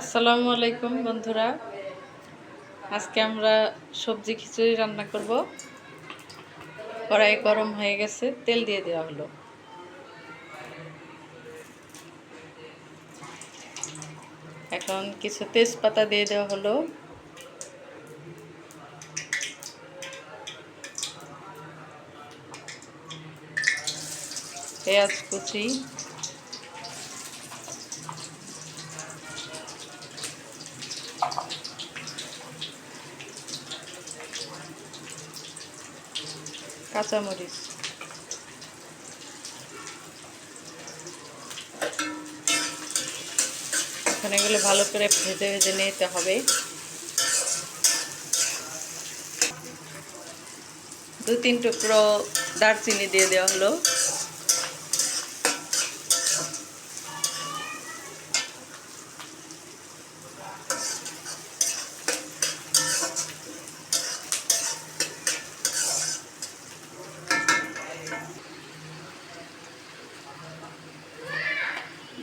আসসালামু আলাইকুম বন্ধুরা। আজকে আমরা সবজি খিচুড়ি রান্না করব। কড়াই গরম হয়ে গেছে, তেল দিয়ে দেওয়া হলো। এখন কিছু তেজপাতা দিয়ে দেওয়া হলো। পেঁয়াজ কুচি। কাঁচামরিচ। এখন এগুলো ভালো করে ভেজে ভেজে নিতে হবে। দু তিন টুকরো দারচিনি দিয়ে দেওয়া হলো।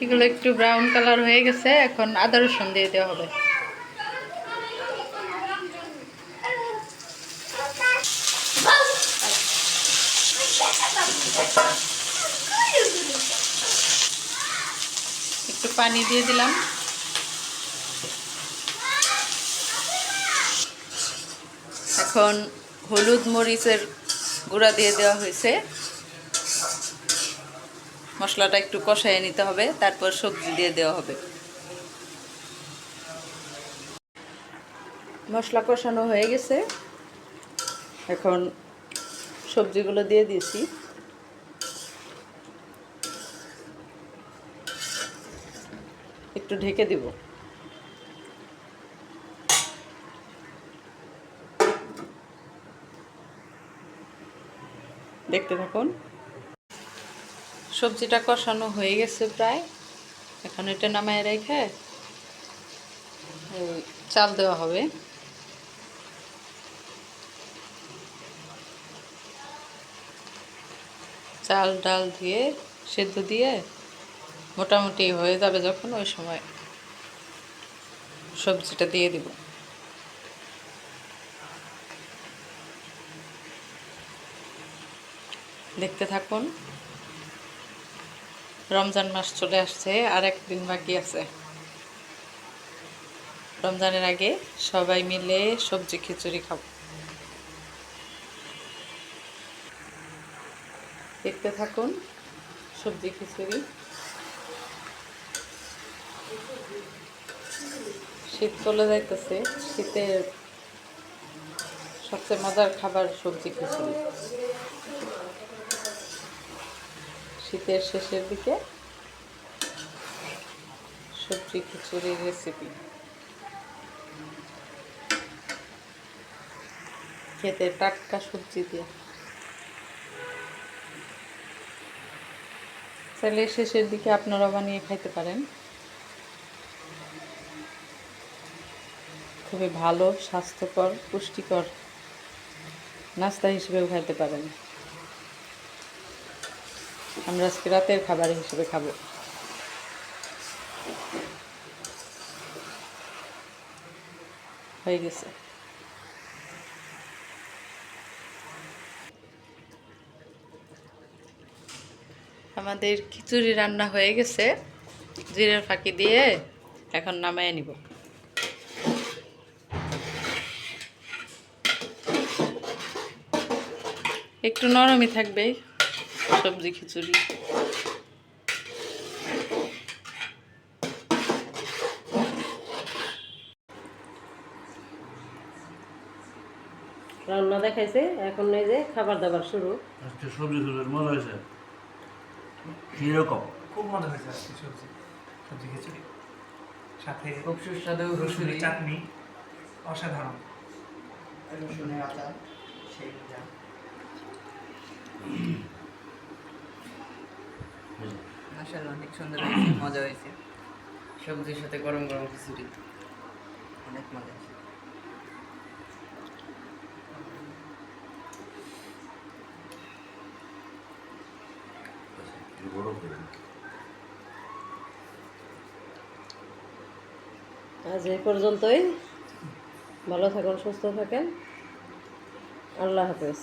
এগুলো একটু ব্রাউন কালার হয়ে গেছে, এখন আদা রসুন দিয়ে দেওয়া হবে। একটু পানি দিয়ে দিলাম। এখন হলুদ মরিচের গুঁড়া দিয়ে দেওয়া হয়েছে। মশলাটা একটু কষায় নিতে হবে, তারপর সবজি দিয়ে দেওয়া হবে। মশলা কষানো হয়ে গেছে। এখন সবজিগুলো দিয়ে দিয়েছি। একটু ঢেকে দিব। দেখতে থাকুন। সবজিটা কষানো হয়ে গেছে প্রায়। এখন এটা নামায় রেখে চাল দেওয়া হবে। চাল, ডাল দিয়ে সেদ্ধ দিয়ে মোটামুটি হয়ে যাবে যখন ওই সময় সবজিটা দিয়ে দিব। দেখতে থাকুন। রমজান মাস চলে আসছে, আর একদিন বাকি আছে। রমজানের আগে সবাই মিলে সবজি খিচুড়ি খাব। দেখতে থাকুন সবজি খিচুড়ি। শীত চলে যাইতেছে, শীতের সবচেয়ে মজার খাবার সবজি খিচুড়ি। শীতের শেষের দিকে সবজি খিচুড়ির রেসিপি খেতে টাটকা সবজি দিয়ে। চাইলে শেষের দিকে আপনারা বানিয়ে খাইতে পারেন। খুবই ভালো, স্বাস্থ্যকর, পুষ্টিকর নাস্তা হিসেবেও খাইতে পারেন। আমরা আজকে রাতের খাবার হিসেবে খাব। হয়ে গেছে। আমাদের খিচুড়ি রান্না হয়ে গেছে। জিরের ফাঁকি দিয়ে এখন নামায় নিব। একটু নরমই থাকবে। সবজি খিচুড়ি। রান্না দেখাইছে এখন এই যে খাবার দাবার শুরু। আজকে সবজি সুন্দর মজা হয়েছে। কীরকম? খুব মজা হয়েছে আজকে সবজি সবজি খিচুড়ি। সাথে খুব সুস্বাদু রসুনের চাটনি অসাধারণ। রসুনের আচার সেই আসলে অনেক সুন্দর হয়েছে মজা হয়েছে। সবজির সাথে গরম গরম খিচুড়ি। অনেক মজা হয়েছে। আজ এই পর্যন্তই। ভালো থাকুন সুস্থ থাকেন। আল্লাহ হাফেজ।